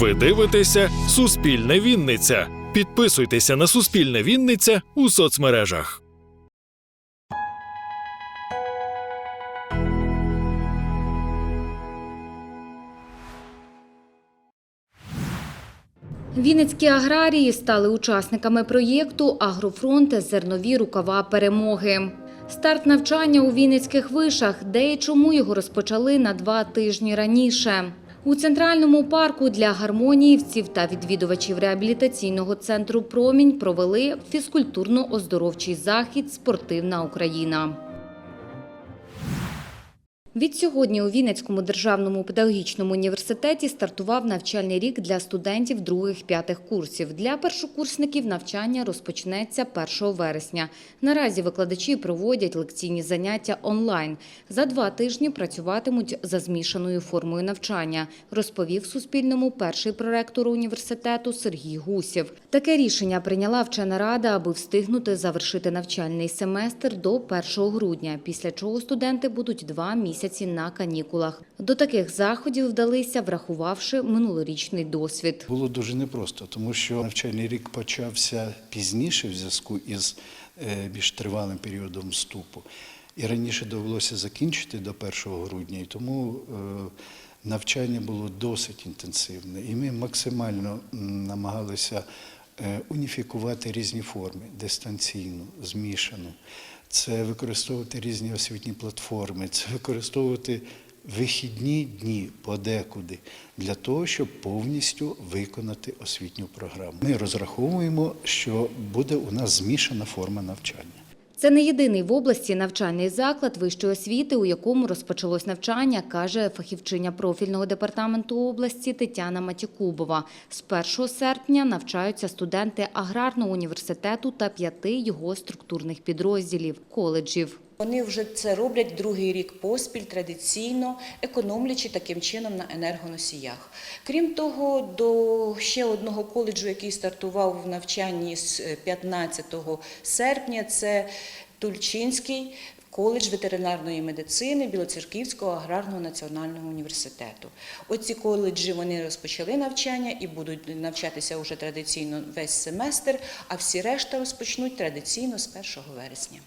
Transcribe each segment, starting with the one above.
Ви дивитеся Суспільне Вінниця. Підписуйтеся на Суспільне Вінниця у соцмережах. Вінницькі аграрії стали учасниками проєкту Агрофронт зернові рукава перемоги. Старт навчання у Вінницьких вишах, де і чому його розпочали на два тижні раніше. У центральному парку для гармоніївців та відвідувачів реабілітаційного центру Промінь провели фізкультурно-оздоровчий захід Спортивна Україна. Відсьогодні у Вінницькому державному педагогічному університеті стартував навчальний рік для студентів других-п'ятих курсів. Для першокурсників навчання розпочнеться 1 вересня. Наразі викладачі проводять лекційні заняття онлайн. За два тижні працюватимуть за змішаною формою навчання, розповів Суспільному перший проректор університету Сергій Гусєв. Таке рішення прийняла вчена рада, аби встигнути завершити навчальний семестр до 1 грудня, після чого студенти будуть два місяці на канікулах. До таких заходів вдалися, врахувавши минулорічний досвід. Було дуже непросто, тому що навчальний рік почався пізніше в зв'язку із е, більш тривалим періодом вступу. І раніше довелося закінчити до 1 грудня, і тому е, навчання було досить інтенсивне. І ми максимально намагалися е, уніфікувати різні форми дистанційну, змішану. Це використовувати різні освітні платформи, це використовувати вихідні дні подекуди для того, щоб повністю виконати освітню програму. Ми розраховуємо, що буде у нас змішана форма навчання. Це не єдиний в області навчальний заклад вищої освіти, у якому розпочалось навчання, каже фахівчиня профільного департаменту області Тетяна Матікубова. З 1 серпня навчаються студенти аграрного університету та п'яти його структурних підрозділів коледжів. Вони вже це роблять другий рік поспіль традиційно, економлячи таким чином на енергоносіях. Крім того, до ще одного коледжу, який стартував в навчанні з 15 серпня, це Тульчинський коледж ветеринарної медицини Білоцерківського аграрного національного університету. Оці коледжі вони розпочали навчання і будуть навчатися вже традиційно весь семестр, а всі решта розпочнуть традиційно з 1 вересня.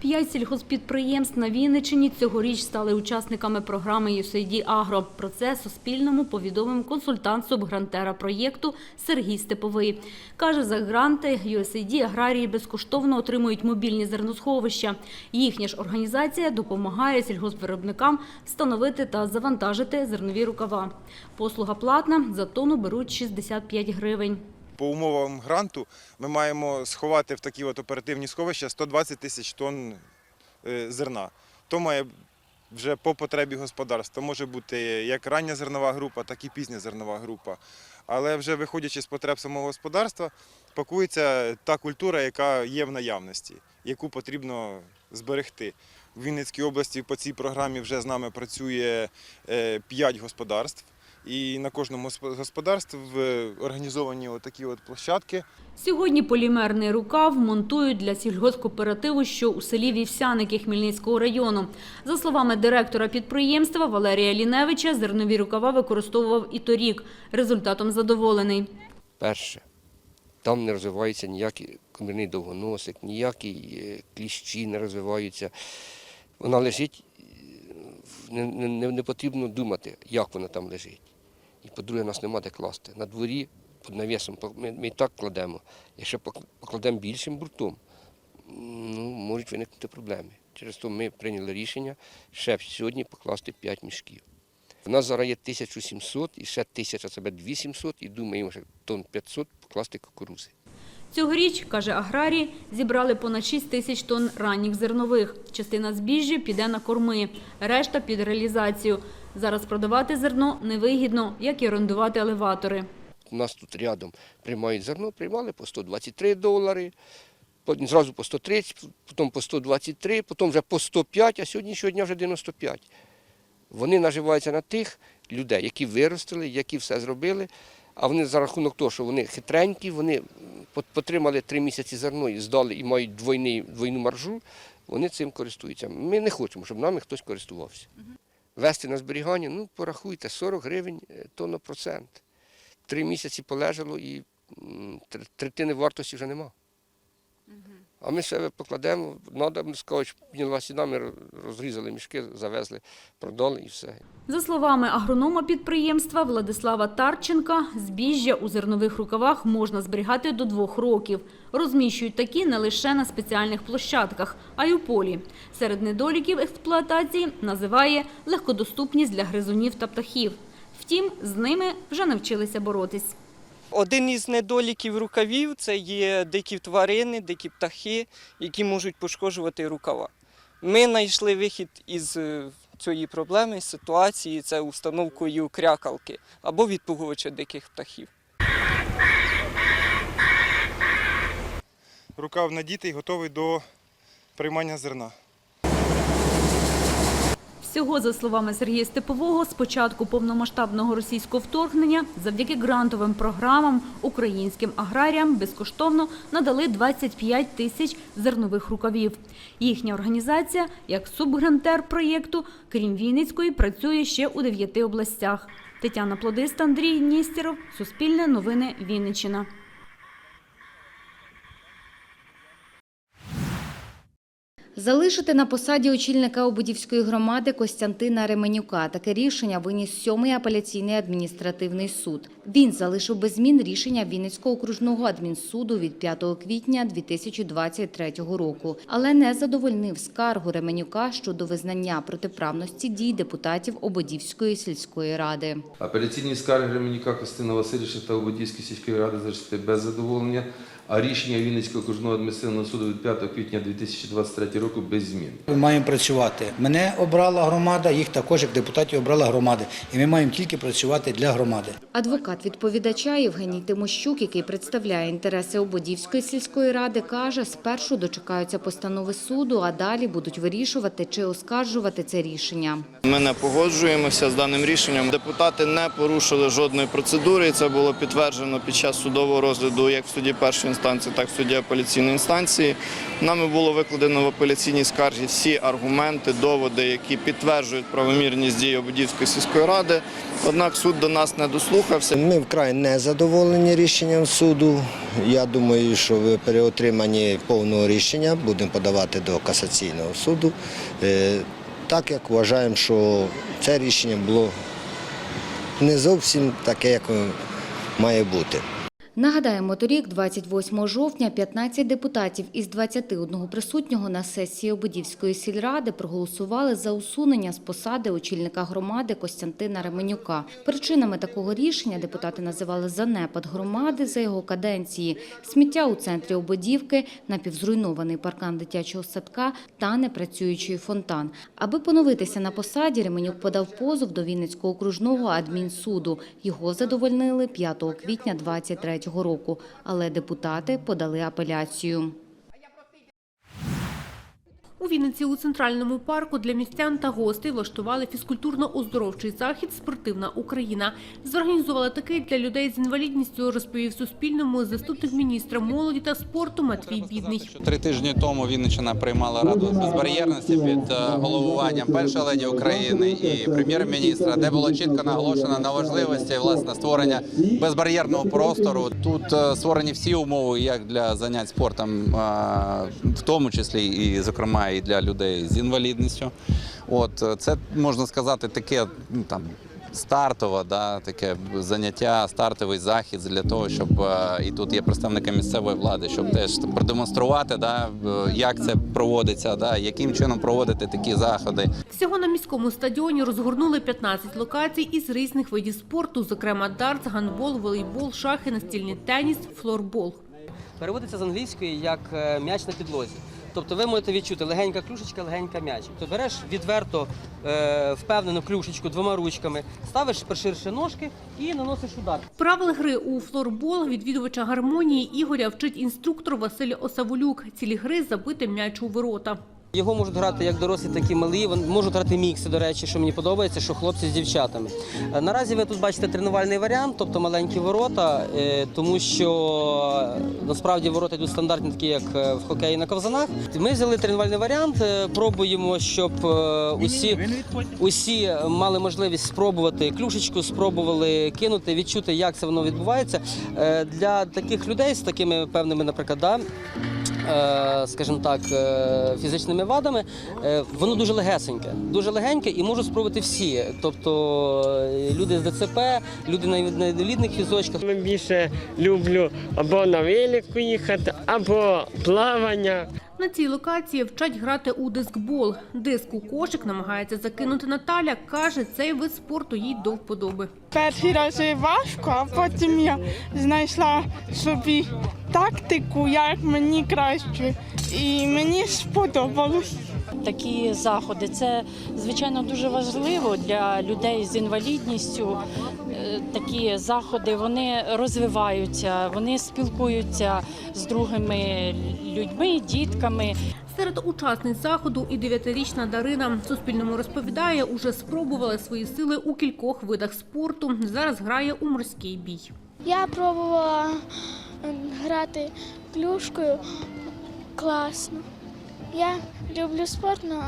П'ять сільгоспідприємств на Вінниччині цьогоріч стали учасниками програми USAID Агро. Про це Суспільному повідомив консультант субгрантера проєкту Сергій Степовий. Каже, за гранти USAID аграрії безкоштовно отримують мобільні зерносховища. Їхня ж організація допомагає сільгоспвиробникам встановити та завантажити зернові рукава. Послуга платна, за тонну беруть 65 гривень. По умовам гранту ми маємо сховати в такі от оперативні сховища 120 тисяч тонн е, зерна. То має вже по потребі господарства. Може бути як рання зернова група, так і пізня зернова група. Але вже виходячи з потреб самого господарства, пакується та культура, яка є в наявності, яку потрібно зберегти. В Вінницькій області по цій програмі вже з нами працює 5 господарств. І на кожному з господарств е, організовані такі от площадки. Сьогодні полімерний рукав монтують для сільгоспкооперативу, що у селі Вівсяники Хмельницького району. За словами директора підприємства Валерія Ліневича, зернові рукава використовував і торік. Результатом задоволений. Перше, там не розвивається ніякий комірний довгоносик, ніякі е, кліщі не розвиваються. Вона лежить, е, не, не, не потрібно думати, як вона там лежить. По-друге, нас нема де класти. На дворі під навісом ми, ми і так кладемо. Якщо покладемо більшим брутом, ну, можуть виникнути проблеми. Через то ми прийняли рішення ще сьогодні покласти 5 мішків. У нас зараз є 1700 і ще 1000, це буде 2700, і думаємо, що тонн 500 покласти кукурузи. Цьогоріч, каже аграрій, зібрали понад 6 тисяч тонн ранніх зернових. Частина збіжжя піде на корми, решта під реалізацію. Зараз продавати зерно невигідно, як і орендувати елеватори. У нас тут рядом приймають зерно, приймали по 123 долари, потім зразу по 130, потім по 123, потім вже по 105, а сьогоднішнього дня вже 95. Вони наживаються на тих людей, які виростили, які все зробили. А вони за рахунок того, що вони хитренькі, вони пот- потримали три місяці зерно і здали і мають двойний, двойну маржу, вони цим користуються. Ми не хочемо, щоб нами хтось користувався. Вести на зберігання, ну порахуйте, 40 гривень е, тонна процент. Три місяці полежало і третини вартості вже нема. А ми себе покладемо, треба, скажуть, підняла ціна, ми розрізали мішки, завезли, продали і все. За словами агронома підприємства Владислава Тарченка, збіжжя у зернових рукавах можна зберігати до двох років. Розміщують такі не лише на спеціальних площадках, а й у полі. Серед недоліків експлуатації називає легкодоступність для гризунів та птахів. Втім, з ними вже навчилися боротись. Один із недоліків рукавів це є дикі тварини, дикі птахи, які можуть пошкоджувати рукава. Ми знайшли вихід із е, цієї проблеми, ситуації це установкою крякалки або відпугувача диких птахів. Рукав надітий, готовий до приймання зерна. Всього, за словами Сергія Степового, з початку повномасштабного російського вторгнення завдяки грантовим програмам українським аграріям безкоштовно надали 25 тисяч зернових рукавів. Їхня організація, як субгрантер проєкту, крім Вінницької, працює ще у дев'яти областях. Тетяна Плодиста, Андрій Нєстєров, Суспільне новини Вінниччина. Залишити на посаді очільника Обудівської громади Костянтина Ременюка. Таке рішення виніс сьомий апеляційний адміністративний суд. Він залишив без змін рішення Вінницького окружного адмінсуду від 5 квітня 2023 року, але не задовольнив скаргу Ременюка щодо визнання протиправності дій депутатів Ободівської сільської ради. Апеляційні скарги Гременюка Костина Васильовича та Ободівської сільської ради зачити без задоволення, а рішення Вінницького окружного адміністративного суду від 5 квітня 2023 року без змін. Ми маємо працювати. Мене обрала громада, їх також як депутатів обрала громада. І ми маємо тільки працювати для громади. Адвокат відповідача Євгеній Тимощук, який представляє інтереси Ободівської сільської ради, каже, спершу дочекаються постанови суду, а далі будуть вирішувати, чи оскаржувати це рішення. Ми не погоджуємося з даним рішенням. Депутати не порушили жодної процедури. і Це було підтверджено під час судового розгляду як в суді першої інстанції, так і в апеляційної інстанції. Нами було викладено в апеляційній скарзі всі аргументи, доводи, які підтверджують правомірність дії Ободівської сільської ради. Однак суд до нас не дослухався. Ми вкрай не задоволені рішенням суду. Я думаю, що ви при отриманні повного рішення будемо подавати до касаційного суду, Е, так як вважаємо, що це рішення було не зовсім таке, як має бути. Нагадаємо, торік, 28 жовтня, 15 депутатів із 21 присутнього на сесії Ободівської сільради проголосували за усунення з посади очільника громади Костянтина Ременюка. Причинами такого рішення депутати називали занепад громади за його каденції, сміття у центрі Ободівки, напівзруйнований паркан дитячого садка та непрацюючий фонтан. Аби поновитися на посаді, Ременюк подав позов до Вінницького окружного адмінсуду. Його задовольнили 5 квітня 23 року, але депутати подали апеляцію. У Вінниці у центральному парку для містян та гостей влаштували фізкультурно-оздоровчий захід Спортивна Україна. Зорганізували такий для людей з інвалідністю, розповів Суспільному заступник міністра молоді та спорту Матвій Бідний. Три тижні тому Вінниччина приймала раду з безбар'єрності під е, головуванням першої леді України і прем'єр-міністра, де було чітко наголошено на важливості власне створення безбар'єрного простору. Тут е, створені всі умови як для занять спортом, е, в тому числі і зокрема і для людей з інвалідністю. От е, це можна сказати таке ну, там. Стартове, да, таке заняття, стартовий захід для того, щоб е, і тут є представники місцевої влади, щоб теж продемонструвати, да, е, як це проводиться, да, яким чином проводити такі заходи. Всього на міському стадіоні розгорнули 15 локацій із різних видів спорту, зокрема дартс, гандбол, волейбол, шахи, настільний теніс, флорбол. Переводиться з англійської як м'яч на підлозі. Тобто ви можете відчути легенька клюшечка, легенька м'яч. Тобто береш відверто е, впевнену клюшечку двома ручками, ставиш ширше ножки і наносиш удар. Правил гри у флорбол відвідувача гармонії Ігоря вчить інструктор Василь Осаволюк. Цілі гри забити м'яч у ворота. Його можуть грати як дорослі, так і малі. Вони можуть грати мікси, до речі, що мені подобається, що хлопці з дівчатами. Е, Наразі ви тут бачите тренувальний варіант, тобто маленькі ворота, е, тому що е, насправді ворота йдуть стандартні, такі як в хокеї на ковзанах. Ми взяли тренувальний варіант, пробуємо, щоб усі, усі мали можливість спробувати клюшечку, спробували кинути, відчути, як це воно відбувається. Для таких людей з такими певними, наприклад, да, скажімо так, е, фізичними вадами, е, воно дуже легесеньке, дуже легеньке і можуть спробувати всі. Тобто е, люди з ДЦП, люди на інвалідних візочках. Більше люблю або на велику їхати, або плавання. На цій локації вчать грати у дискбол. Диск у кошик намагається закинути Наталя. Каже, цей вид спорту їй до вподоби. Перший раз важко, а потім я знайшла собі тактику, як мені краще. І мені сподобалось. Такі заходи це звичайно дуже важливо для людей з інвалідністю. Такі заходи вони розвиваються, вони спілкуються з другими людьми, дітками. Серед учасниць заходу і дев'ятирічна Дарина Суспільному розповідає, уже спробувала свої сили у кількох видах спорту. Зараз грає у морський бій. Я пробувала ем, грати клюшкою класно. Я люблю спорт, але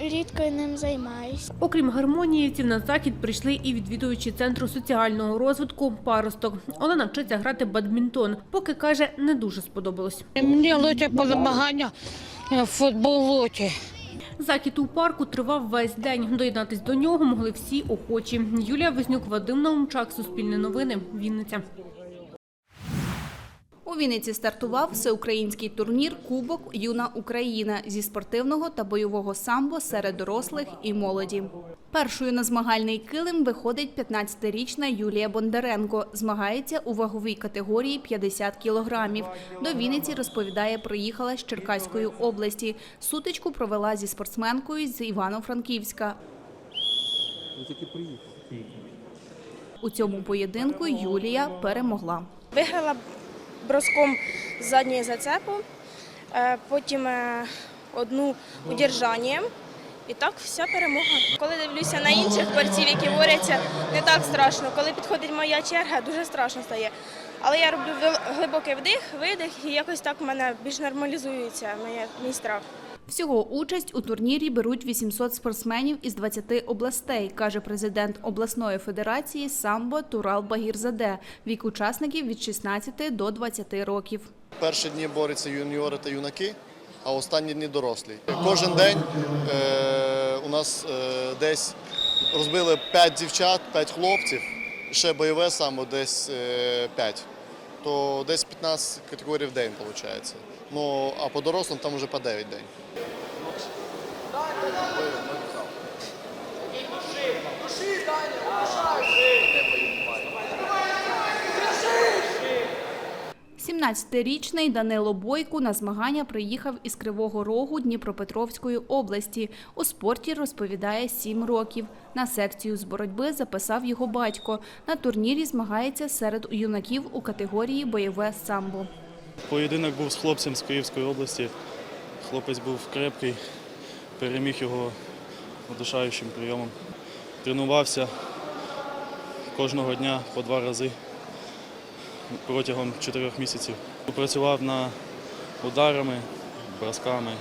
рідко ним займаюся. Окрім гармоніївців, на захід прийшли і відвідувачі центру соціального розвитку паросток. Олена вчиться грати бадмінтон, поки каже, не дуже сподобалось. Мені лише по змагання в футболоті. Захід у парку тривав весь день. Доєднатись до нього могли всі охочі. Юлія Вознюк, Вадим Наумчак, Суспільне новини, Вінниця. У Вінниці стартував всеукраїнський турнір Кубок Юна Україна зі спортивного та бойового самбо серед дорослих і молоді. Першою на змагальний килим виходить 15-річна Юлія Бондаренко. Змагається у ваговій категорії 50 кілограмів. До Вінниці розповідає, приїхала з Черкаської області. Сутичку провела зі спортсменкою з Івано-Франківська. У цьому поєдинку Юлія перемогла. Виграла броском задньої зацепу, е, потім е, одну удержанням. І так вся перемога. Коли дивлюся на інших борців, які борються, не так страшно. Коли підходить моя черга, дуже страшно стає. Але я роблю глибокий вдих, видих, і якось так в мене більш нормалізується мій страх. Всього участь у турнірі беруть 800 спортсменів із 20 областей, каже президент обласної федерації самбо Турал Багірзаде. Вік учасників від 16 до 20 років. Перші дні борються юніори та юнаки, а останні дні дорослі. Кожен день е, у нас е, десь розбили 5 дівчат, 5 хлопців, ще бойове само десь е, 5. То десь 15 категорій в день виходить. Ну, а по дорослим там вже по 9 день. 17-річний Данило Бойко на змагання приїхав із Кривого Рогу Дніпропетровської області. У спорті розповідає 7 років. На секцію з боротьби записав його батько. На турнірі змагається серед юнаків у категорії бойове самбо. Поєдинок був з хлопцем з Київської області. Хлопець був крепкий, переміг його удушаючим прийомом. Тренувався кожного дня по два рази протягом чотирьох місяців. Працював над ударами, бросками.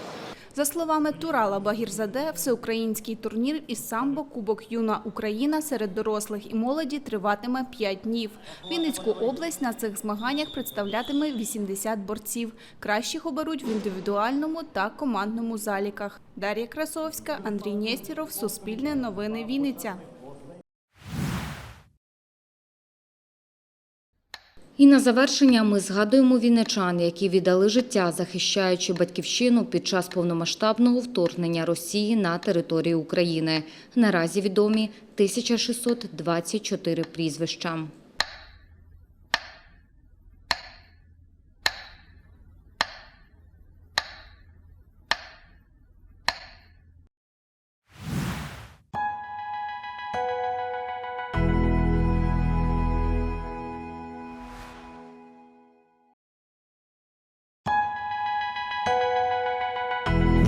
За словами Турала Багірзаде, всеукраїнський турнір із самбо Кубок Юна Україна серед дорослих і молоді триватиме 5 днів. Вінницьку область на цих змаганнях представлятиме 80 борців. Кращих оберуть в індивідуальному та командному заліках. Дар'я Красовська, Андрій Нєстіров, Суспільне новини Вінниця. І на завершення ми згадуємо вінничан, які віддали життя, захищаючи батьківщину під час повномасштабного вторгнення Росії на територію України. Наразі відомі 1624 прізвища.